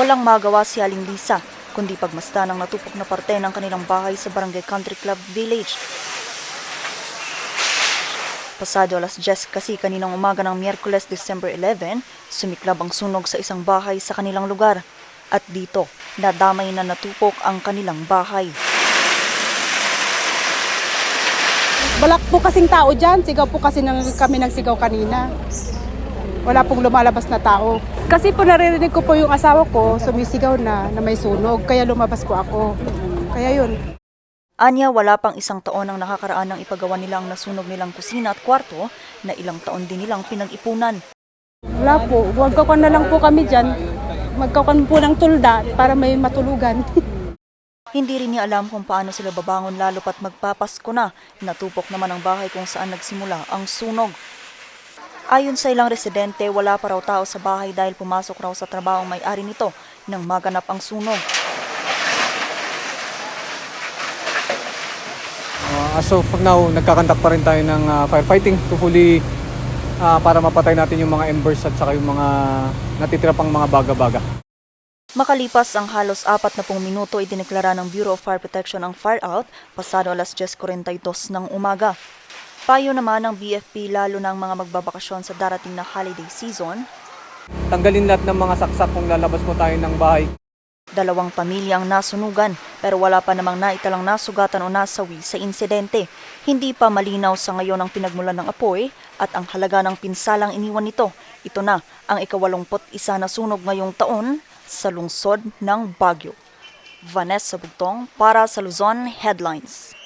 Walang magawa si Aling Lisa, kundi pagmasdan ang natupok na parte ng kanilang bahay sa Barangay Country Club Village. Pasado alas 10 kasi kaninang umaga ng Miyerkules, December 11, sumiklab ang sunog sa isang bahay sa kanilang lugar. At dito, nadamay na natupok ang kanilang bahay. Balak po kasing tao dyan. Sigaw po kasi nang kami nagsigaw kanina. Wala pong lumalabas na tao. Kasi po naririnig ko po yung asawa ko, sumisigaw na, na may sunog. Kaya lumabas po ako. Kaya yun. Anya, wala pang isang taon ang nakakaraan ng ipagawa nila ang nasunog nilang kusina at kwarto na ilang taon din nilang pinag-ipunan. Wala po. Magkakuan na lang po kami dyan. Magkakuan po ng tulda para may matulugan. Hindi rin niya alam kung paano sila babangon lalo pat magpapasko na. Natupok naman ang bahay kung saan nagsimula ang sunog. Ayon sa ilang residente, wala pa raw tao sa bahay dahil pumasok raw sa trabaho may-ari nito nang maganap ang sunog. Uh, as of now, nagkakandak pa rin tayo ng uh, firefighting to fully uh, para mapatay natin yung mga embers at saka yung mga natitira pang mga baga-baga. Makalipas ang halos apat na pong minuto, idineklara ng Bureau of Fire Protection ang fire out pasado alas 10.42 ng umaga. Payo naman ng BFP lalo ng mga magbabakasyon sa darating na holiday season, Tanggalin lahat ng mga saksak kung lalabas mo tayo ng bahay. Dalawang pamilya ang nasunugan pero wala pa namang naitalang nasugatan o nasawi sa insidente. Hindi pa malinaw sa ngayon ang pinagmulan ng apoy at ang halaga ng pinsalang iniwan nito. Ito na ang ikawalumpot isa na sunog ngayong taon sa lungsod ng Baguio. Vanessa Bugtong para sa Luzon Headlines.